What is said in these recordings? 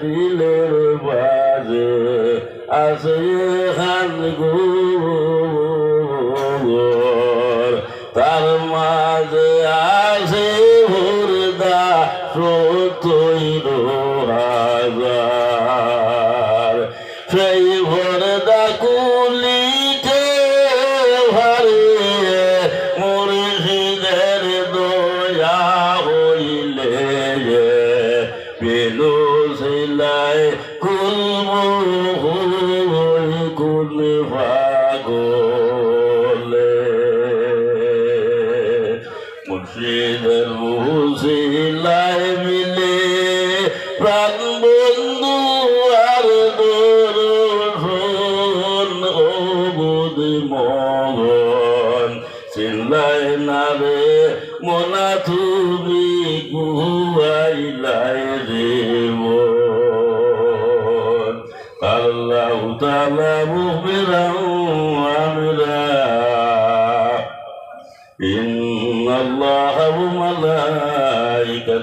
দিলের বাজে আছে মুর্শিদের মুসিলায় মিলে প্রাণ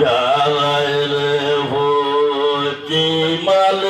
জালাইল ফুটি মাল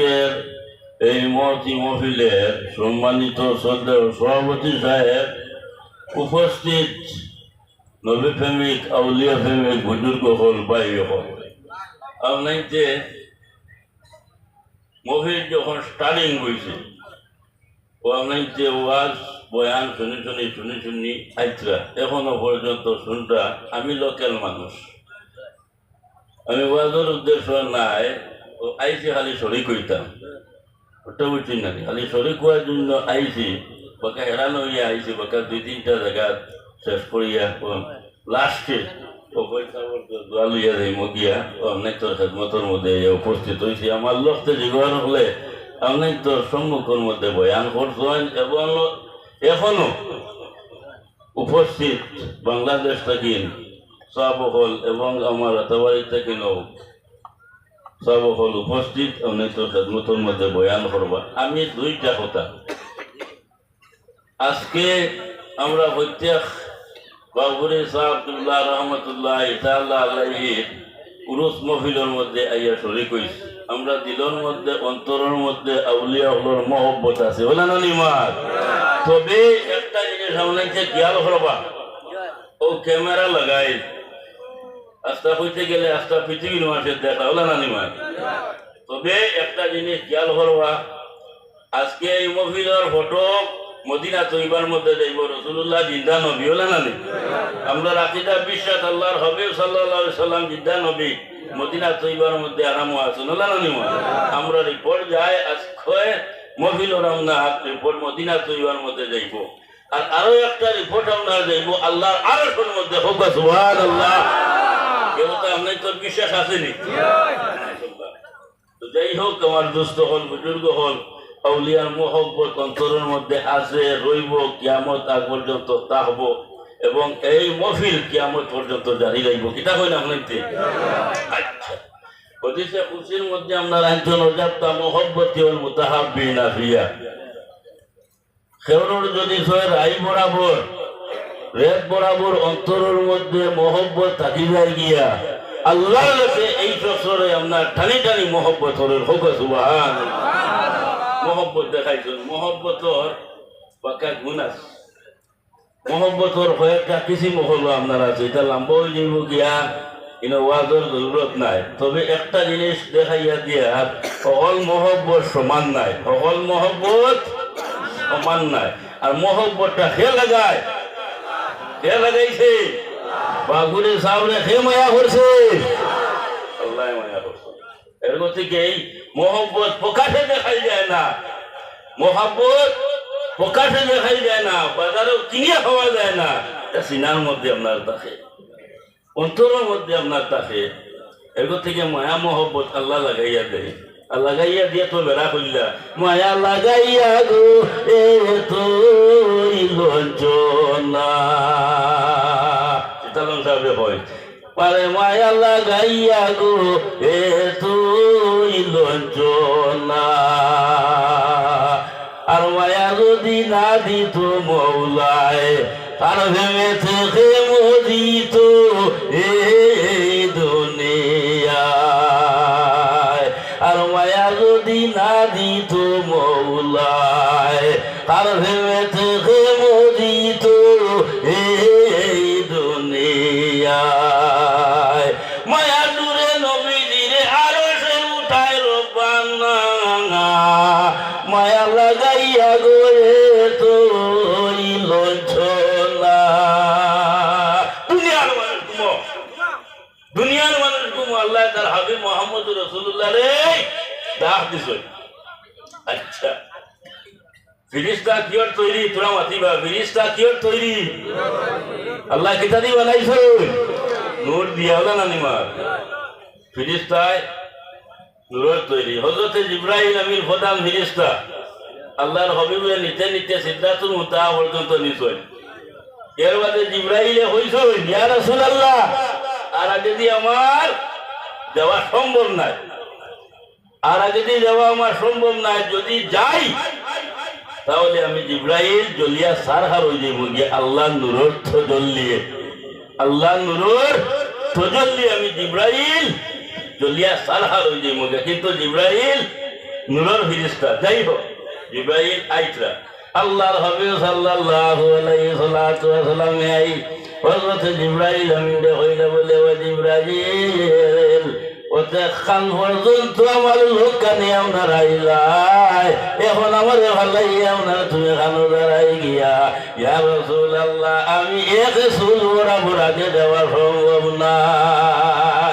আজকের এই মহতি মহফিলের সম্মানিত শ্রদ্ধেয় সভাপতি সাহেব উপস্থিত নবী প্রেমিক, আউলিয়া প্রেমিক, বুজুর্গ হল বাই হল। আপনাইতে মহির যখন স্টার্টিং হয়েছে ও আপনাইতে ওয়াজ, বয়ান শুনি শুনি শুনি শুনি আইতরা এখনও পর্যন্ত শুনটা আমি লোকাল মানুষ। আমি ওয়াজের উদ্দেশ্য নাই আইসি খালি শরিক হইতাম ওটা বুঝছি না খালি শরিক হওয়ার জন্য আইসি। বাকা হেরানো হইয়া আইসি, বাকা দুই তিনটা জায়গা শেষ করিয়া লাস্টে দোয়া লইয়া যাই মগিয়া। অনেক তোর খেদমতের মধ্যে উপস্থিত হয়েছি আমার লক্ষ্যে জিগর হলে অনেক তোর সম্মুখের মধ্যে বয়ান করছেন এবং এখনও উপস্থিত বাংলাদেশ থেকে সবহল এবং আমার রাতাবাড়ি থেকে সবহল উপস্থিত খেদমতের মধ্যে বয়ান করবা আমি দুইটা কথা আজকে আমরা প্রত্যেক বাবুরে সাহাবুল্লাহ রহমতুল্লাহ ইতাল্লাহ আল্লাহির উরুস মফিলের মধ্যে আইয়া শরিক হইছি। আমরা দিলের মধ্যে, অন্তরের মধ্যে আউলিয়া হলোর মহব্বত আছে। বলে না নিমার তবে একটা জিনিস আপনাকে খেয়াল করবা। ও ক্যামেরা লাগাই। আস্তা হইতে গেলে আস্তা পৃথিবীর মাসে দেখা হলো না নিমা তবে একটা জিনিস খেয়াল করবা, আজকে এই মহিলার ফটো মদিনা তৈবার মধ্যে যাইব রসুল্লাহ জিন্দা নবী হলে না নি? আমরা রাখিদা বিশ্বাস, আল্লাহর হবে সাল্লাহ সাল্লাম জিন্দা নবী, মদিনা তৈবার মধ্যে আরাম আছেন হলে না নিমা? আমরা রিপোর্ট যায় আজকে মহিল আমরা রিপোর্ট মদিনা তৈবার মধ্যে যাইব আর আরও একটা রিপোর্ট আমরা যাইব আল্লাহর আরশের মধ্যে হোক আল্লাহ কেউ তো তোর বিশ্বাস আসেনি। তো যাই হোক, আমার দুস্থ হল, বুজুর্গ হল আউলিয়ার মোহব্বত অন্তরের মধ্যে আছে, রইব, কিয়ামত আগ পর্যন্ত থাকব, এবং এই মফিল কিয়ামত পর্যন্ত জারি রইব কিতা না আপনাইতে আচ্ছা। আমরা রেত বরাবর অন্তরের মধ্যে মহব্বত থাকি যায় গিয়া আল্লাহর কাছে এই বছরে আপনার টানি টানি মোহব্বত হলেন হোক সুবাহান মোহব্বত দেখাইছেন। মোহব্বতর পাকা গুণ আছে। মোহব্বতর কয়েকটা কিসিম হলো আপনার আছে। এটা লম্বা যাইব গিয়া ইনো ওয়াজের জরুরত নাই। তবে একটা জিনিস দেখাইয়া দিয়া সকল মহব্বত সমান নাই। সকল মহব্বত সমান নাই। আর মহব্বতটা সে লাগায়? কে লাগাইছে বাগুরে সামনে কে মায়া করছে। আল্লাহ মায়া করছে। এর থেকে মোহব্বত প্রকাশে দেখাই যায় না? মোহাব্বত প্রকাশে দেখাই যায় না বাজারে কিনে খাওয়া যায় না। এটা সিনার মধ্যে আপনার থাকে অন্তরের মধ্যে আপনার থাকে এর থেকে মায়া মোহব্বত আল্লাহ লাগাইয়া দেয়? লাগাইয়া দিয়ে তো বেড়া করলা মায়া লাগাইয়া গো, এ তো লঞ্চনা চিতালন সাহেব হয় পারে মায়া লাগাইয়া গো, এ তুই লঞ্চনা আর মায়া যদি না দিত মৌলায়, তার ভেবে মদিত দিত মৌলায়, তার ভেবে থেকে মদিত এই দুনিয়ায়। মায়া দূরে মায়া লাগাইয়া গোরে তো লঞ্চনা দুনিয়ার মানুষ গুমো দুনিয়ার মানুষ গুমো আল্লাহ তার হাবিব মোহাম্মদ রসুল্লাহ রে, ডাক আচ্ছা ফিরিস্তা কিয়র তৈরি তোরা মাতিবা ফিরিস্তা কিয়র তৈরি আল্লাহ কিতা দি বানাইছ নূর দিয়া না নিমার ফিরিস্তায় নূরের তৈরি হজরতে জিব্রাহিম আমির প্রধান ফিরিস্তা আল্লাহর হবিবে নিতে নিতে সিদ্ধাতুল মুতা পর্যন্ত নিশ্চয় এর বাদে জিব্রাহিলে হইছ ইয়া রাসূলুল্লাহ আর আগে দিয়ে আমার যাওয়া সম্ভব নাই আর দিয়ে যাওয়া আমার সম্ভব নাই যদি যাই তাহলে আমি জিব্রাহিল জলিয়া সারহার হয়ে যাইব। গিয়ে আল্লাহ নূরর থজল্লিয়ে আল্লাহ নূরর থজল্লি আমি জিব্রাহিল জলিয়া সারহার হয়ে যাইব। গিয়ে কিন্তু জিব্রাহিল নূরর ফিরিস্তা। যাই হোক জিব্রাহিল আইতরা। আল্লাহর হবে সাল্লাল্লাহু আলাইহি সাল্লাতু ওয়াসাল্লাম আই হযরত হইলে বলে, ও জিব্রাইল ওতে খান পর্যন্ত আমার লোক কানে আপনার আইলাই এখন আমার ভালাই আপনার তুমি খানো দাঁড়াই গিয়া। ইয়া রসুল আল্লাহ আমি এক সুল ওরা বুড়াকে দেওয়া সম্ভব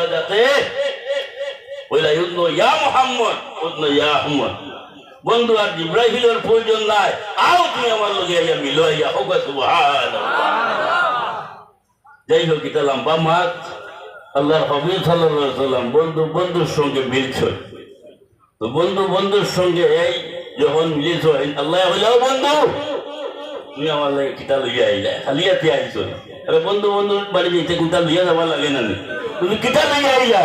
আল্লাহ ওইলা ইয়া মোহাম্মদ ইয়া আহমদ, বন্ধু আর ইব্রাহিমের প্রয়োজন নাই। আও তুমি আমার লগে আইয়া মিলো আইয়া হোক যাই হোক, এটা লম্বা আল্লাহর হবিব বন্ধু, বন্ধুর সঙ্গে মিলছে তো বন্ধু, বন্ধুর সঙ্গে এই যখন হয় আল্লাহ হইলেও বন্ধু, তুমি আমার লাগে কিতা লইয়া আইলা? খালি হাতে আইছো? আরে বন্ধু বন্ধু বাড়ি যেতে কিতা লইয়া যাবার লাগে নি? তুমি কিতা লইয়া আইলা?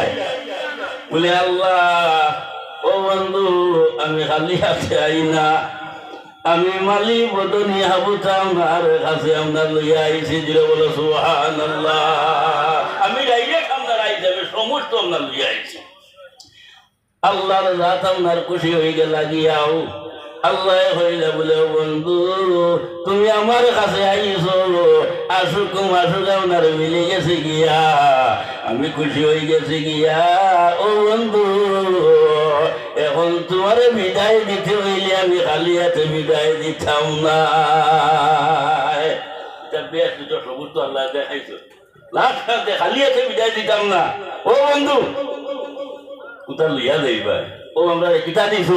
বলে, আল্লাহ, ও বন্ধু, আমি খালি হাতে আই না আমি মালি বদনি হাবুতাম আর কাছে আপনার লইয়া আইছি দিলে বলো সুহান আমি ডাইরেক্ট আপনার আইছি, আমি সমস্ত আমরা লইয়া আইছি। আল্লাহর রাত আপনার খুশি হয়ে গেল গিয়াও আল্লাহ হইলে বলে, বন্ধু, তুমি আমার কাছে আইছো আসুক আসুক আপনার মিলে গেছে গিয়া। আমি খুশি হয়ে গেছি গিয়া। ও বন্ধু, এখন তোমার বিদায় দিতে হইলে আমি খালি হাতে বিদায় দিতাম না। সবুজ তো আল্লাহ দেখাইছো। হাতে খালি হাতে বিদায় দিতাম না। ও বন্ধু কোথাও লইয়া যাইবা। ও, আমরা কিতা দিছ?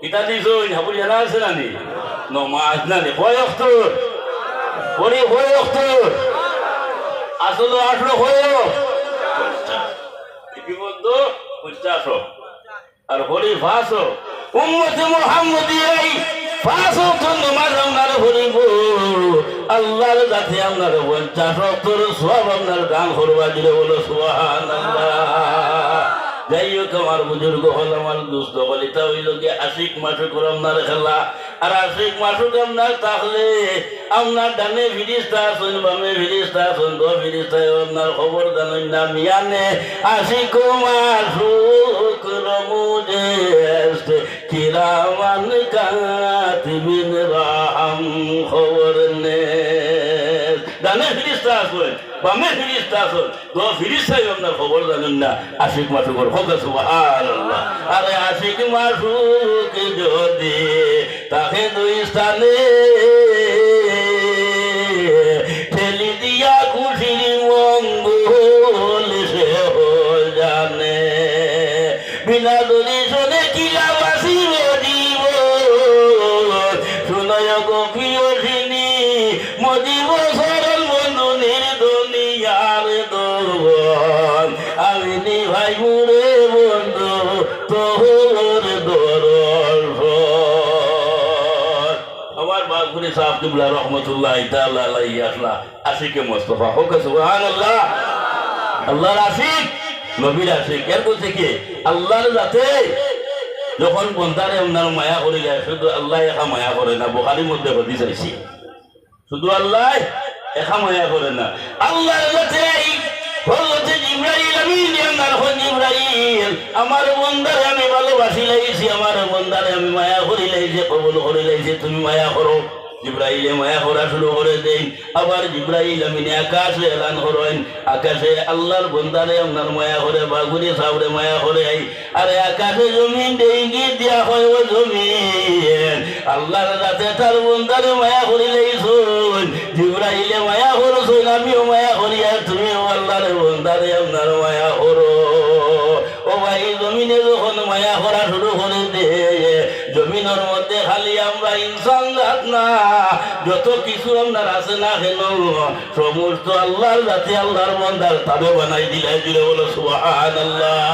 কিতা দিছ হাবুর জানা আছে না নি? নমাজ না নি। কয় অক্ত পরে কয় অক্ত আসলে কয় কি বলতো? পঞ্চাশ। আর হরি ফাঁস উম্মতে মোহাম্মদি এই ফাঁস তো নমাজ আপনার হরিব আল্লাহর কাছে আপনার পঞ্চাশ। অক্তর সব আপনার গান করবা দিলে বলো সুহান যাই হোক আমার বুজুর্গ হল আমার দুস্থ এটা হইল গিয়ে আশিক মাসুক আপনার খেলা। আর আশিক মাসুক আপনার তাহলে আপনার ডানে ফিরিস্তা আসুন বামে ফিরিস্তা আসুন দো ফিরিস্তা আপনার খবর জানুন না আশিক মাসুক রমুজে কিরামান কাতিবিন রাম খবর নে ডানে ফিরিস্তা আসুন বামে ফিরিস্তা আসুন দো ফিরিস্তাই আপনার খবর জানুন না। আশিক আরে আশিক মাসুক যদি তাকে দুই স্থানে ঠেলি দিয়া খুশির মঙ্গল সে জানে। বিনা দর্শনে কিবলা রহমতুল্লাহ তাআলা আলাইহি আসলা। আশিকে মুস্তাফা। হোক, সুবহানাল্লাহ। আল্লাহর আশিক, নবীর আশিক। এর বলতে কি? আল্লাহর যাতে যখন বন্ধারে ওনার মায়া করে যায়, শুধু আল্লাহ একা মায়া করে না, বোখারির মধ্যে হদি চাইছি শুধু আল্লাহ একা মায়া করে না। আল্লাহর যাতে হজরতে জিব্রাইল আমিন আমার হন জিব্রাইল আমার বন্দারে আমি ভালোবাসি, লাইছি। আমার বন্দারে আমি মায়া করি, লাইছি, কবুল করে, লাইছি। তুমি মায়া করো। জিব্রাইলে মায়া করা শুরু করে দেন আবার জিব্রাইল আমিনে আকাশে এলান করেন। আকাশে আল্লাহর বন্দারে আপনার মায়া করে বাগুরি সাবরে মায়া আই আরে আকাশে জমিন ডেঙ্গি দিয়া হয় ও জমিন। আল্লাহর রাতে তার বন্দারে মায়া করি লাইছুন জিব্রাইলে মায়া করছুন আমিও মায়া করি। আর তুমিও আল্লাহর বন্দারে আপনার মায়া করো। যত কিছু আপনার আছে না কেন সমস্ত আল্লাহর জাতি আল্লাহর মন্দার বানাই দিলে দিলে বলো সুহান আল্লাহ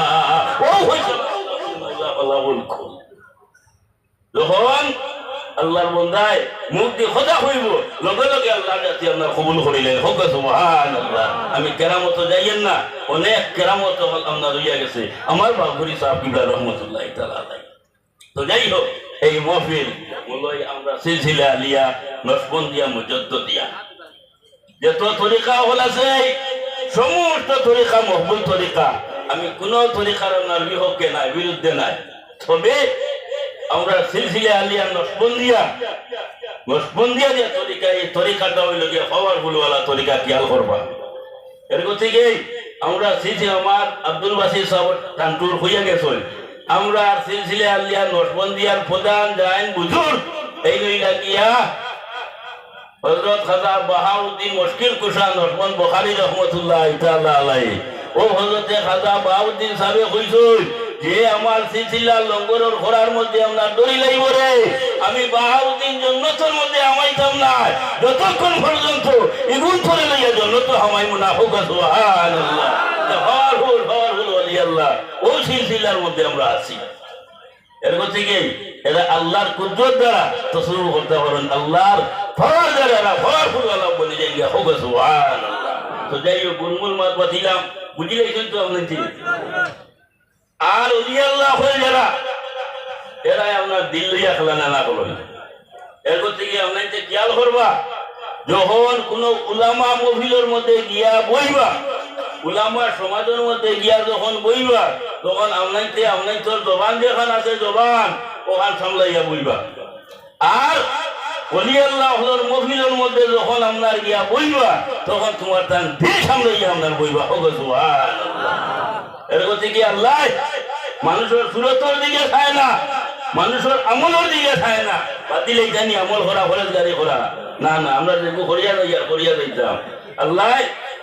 লগে লগে আমি কেরামত যাইয়েন না, অনেক কেরামত আপনার হইয়া গেছে। আমার বাবুরি সাহেব কিবলা রহমতুল্লাহ। তো যাই হোক এই মহফিল মূলই আমরা সিলসিলা আলিয়া নসবন্দিয়া মুজদ্দিয়া যত তরিকা হল আছে সমস্ত তরিকা মহবুল তরিকা। আমি কোন তরিকার আপনার বিপক্ষে নাই বিরুদ্ধে নাই। তবে আমরা সিলসিলা আলিয়া নসবন্দিয়া নসবন্দিয়া যে তরিকা এই তরিকাটা হইল গিয়ে পাওয়ারফুল ওয়ালা তরিকা খেয়াল করবা। এর থেকে আমরা সিলসিলা আমার আব্দুল বাসির সাহেব টান্টুর হইয়া গেছেন। আমরা সিলসিলা আলিয়া প্রধান জাইন বুজুর। এই লইলা গিয়া হজরত খাজা বাহাউদ্দিন মুশকিল কুশা বখারি রহমতুল্লাহ ও হজরতে খাজা বাহাউদ্দিন যে আমার সিলসিলা লঙ্গরের ঘোড়ার মধ্যে আমরা দড়ি লাইব রে। আমি বাহাউদ্দিন জন্নতের মধ্যে আমাইতাম না। যতক্ষণ পর্যন্ত ইগুন করে লইয়া জন্নত হামাই মুনাফিক সুবহানাল্লাহ। আল্লাহ ও সিলসিলার মধ্যে আমরা আছি। এরপর থেকে এরা আল্লাহর কুদরত দ্বারা করতে পারেন, আল্লাহর দ্বারা এরা আল্লাহ বলে তো যাই হোক, গুনগুন মাত বাতিলাম বুঝিলেছেন তো আপনার আর আল্লাহ হয়ে যারা আপনার যে খেয়াল করবা, যখন কোন উলামা মহিলার মধ্যে গিয়া বইবা উলামা সমাজের মধ্যে গিয়া যখন বইবা, তখন আপনাইতে আপনার তোর জবান যেখান আছে জবান, ওখান সামলাইয়া বইবা। আর যখন আপনার গিয়া তোমার বইবা। মানুষের সুরতর দিকে খায় না, মানুষের আমলের দিকে খায় না। জানি আমল করা ফরেজ গাড়ি করা। না না, আমরা যেগুলো করিয়া লইয়া করিয়া লইতাম আল্লাহ,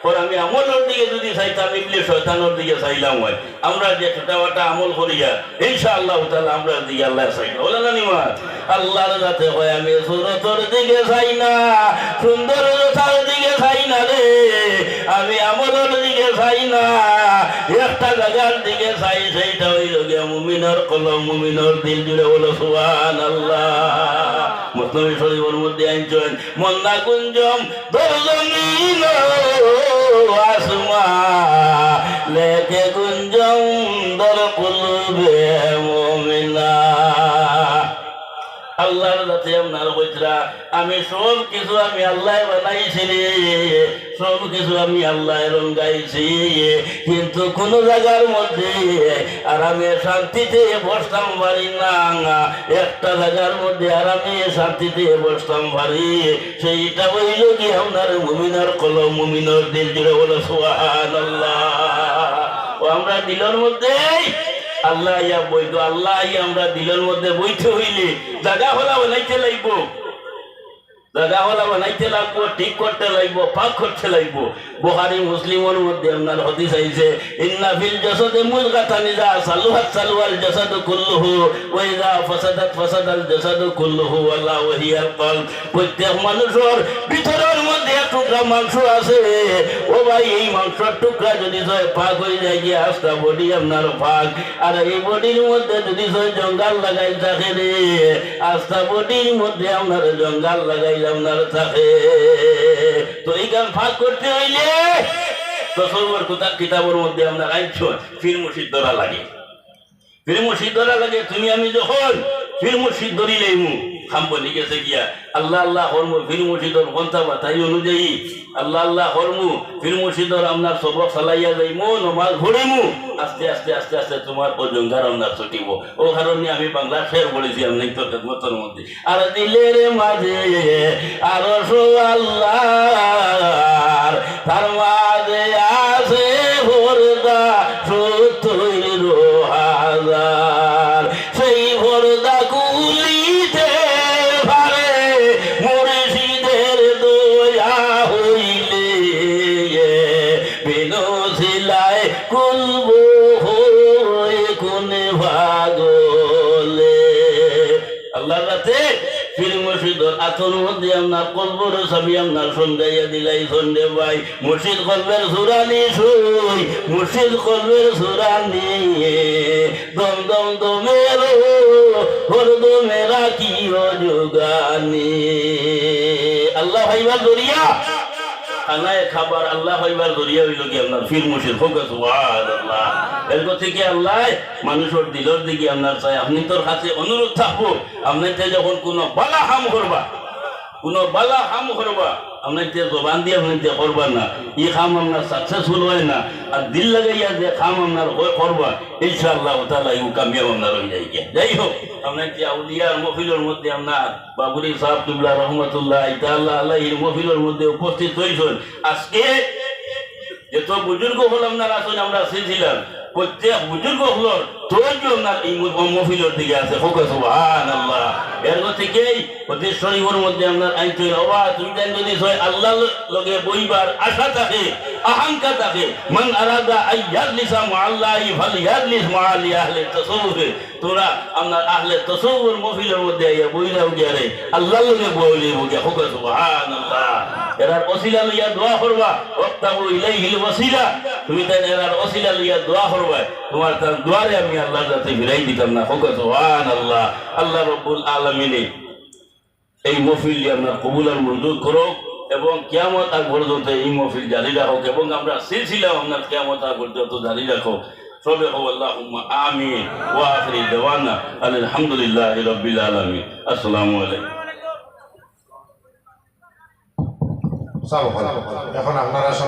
পর আমি আমলের দিকে যদি চাইতাম ইবলি শয়তানোর দিকে চাইলাম হয়, আমরা যে ছোটা বাটা আমল করিয়া ইনশাআল্লাহ তাহলে আমরা দিকে আল্লাহ চাইলাম বলে না নিমা আল্লাহর যাতে হয়, আমি সুরতর দিকে চাই না সুন্দর দিকে চাই না রে, আমি আমলের দিকে চাই না, একটা জায়গার দিকে চাই সেইটা হইল গিয়া দিল জুড়ে বলো আল্লাহ মন্না কুঞ্জম কুঞ্জম দর কুলবে মুমিনা। আল্লাহর যাতে আমি সব কিছু আমি আল্লাহ বানাইছি রে সব কিছু আমি আল্লাহ রঙ্গাইছি। কিন্তু কোন জায়গার মধ্যে আর আমি শান্তিতে বসতাম পারি না, একটা জায়গার মধ্যে আর আমি শান্তিতে বসতাম পারি। সেইটা হইল কি আপনার মুমিনার কলম, মুমিনার দিল জুড়ে বলো সোহান আল্লাহ আমরা দিলের মধ্যে আল্লাহ ইয়া বইতো আল্লাহ ইয়া আমরা দিলের মধ্যে বইতে হইলে জায়গা হলা বানাইতে লাগব প্রত্যেক মানুষের ভিতরের মধ্যে টুকরা মাংস আছে। ও ভাই, এই মাংসের টুকরা যদি সয় পাক হয়ে যায়, গিয়ে আস্তা বডি আপনার পাক। আর এই বডির মধ্যে যদি সয় জঙ্গাল লাগাই থাকে রে, আস্তা বডির মধ্যে আপনার জঙ্গাল লাগাই আপনার থাকে তো এই গান ফাঁক করতে হইলে তসবর কোথা কিতাবের মধ্যে আমরা আইছ ফির মুর্শিদ ধরা লাগে। ফির মুর্শিদ ধরা লাগে, তুমি আমি যখন ফির মুর্শিদ ধরি লইমু খাম বলি গেছে গিয়া, আল্লাহ আল্লাহ হরমু ফির মুর্শিদর পন্থা বাতাই অনুযায়ী, আল্লাহ আল্লাহ হরমু ফির মুর্শিদর আপনার সবক চালাইয়া যাইমু, নমাজ ঘুরিমু আস্তে আস্তে আস্তে আস্তে তোমার অজঙ্গার আপনার ছুটিব। ও কারণে আমি বাংলা শের বলেছি আপনি তো খেদমতের মধ্যে। আর দিলের মাঝে আর আল্লাহ তার মাঝে ভাগলে। আল্লাহ রাতে ফির মুর্শিদর আতর মধ্যে আপনার কলবর ছবি আপনার সন্ধ্যাইয়া দিলাই সন্ধে ভাই মুর্শিদ কলবের সুরানি সুই মুর্শিদ কলবের সুরানি দম দম দমের হর দমেরা কি যোগানি। আল্লাহ ভাইবার দরিয়া। আনায় খাবার আল্লাহ হইবার দরিয়া হইল কি আপনার? ফির মুর্শিদ হোক, সুবহানাল্লাহ। এরপর থেকে আল্লাহ মানুষের দিলর দিকে আপনার চাই। আপনি তোর কাছে অনুরোধ থাকব আপনাকে যখন কোনো বালা হাম করবা, কোনো বালা হাম করবা আপনাকে জবান দিয়ে আপনাকে করবা না। ই খাম আপনার সাকসেসফুল হয় না। আর দিল লাগাইয়া যে খাম আপনার করবা, ইনশাআল্লাহ তাআলা ইউ কামিয়াব আপনার হয়ে যাই গিয়া। যাই হোক আপনাকে আউলিয়ার মফিলের মধ্যে আপনার বাবুরি সাহেব কিবলা রহমতুল্লাহ ইতাল্লাহ আল্লাহ এই মফিলের মধ্যে উপস্থিত হয়েছেন। আজকে যত বুজুর্গ হল আপনার আসুন, আমরা শুনছিলাম প্রত্যেক বুজুর্গ হল তোর আপনার এই মফিলের দিকে আছে। হোক সুবহান আল্লাহ এর থেকেই প্রতি শরীফের মধ্যে আপনার আইন তৈরি হবা তুমি জান যদি আল্লাহ লগে বইবার আশা থাকে আহংকার থাকে, মান আরাদা আই ইয়াজলিসা মা আল্লাহি ফাল ইয়াজলিস মা আলি আহলে তাসাউফে তোরা আপনার আহলে তাসাউফের মফিলের মধ্যে আইয়া বইরাও গিয়া রে আল্লাহ লগে বইলে বইয়া হোক সুবহান আল্লাহ এরার ওসিলা লইয়া দোয়া করবা ওয়াক্তাবু ইলাইহিল ওয়াসিলা। তুমি তাই এরার ওসিলা দোয়া করবা, তোমার তার দোয়ারে আমি আল্লাহ ফিরাই দিতাম না। সুবহানাল্লাহ, আল্লাহ রব্বুল এই মফিল আপনার কবুল আর মঞ্জুর করো এবং কিয়ামত আগ পর্যন্ত এই মফিল জারি রাখো এবং আমরা সিলসিলা আপনার কিয়ামত আগ পর্যন্ত জারি রাখো সবে হো আল্লাহুম্মা ওয়া আখিরি দাওয়ানা আলহামদুলিল্লাহি রাব্বিল আসসালামু আলাইকুম। সব ভালো এখন আপনারা সব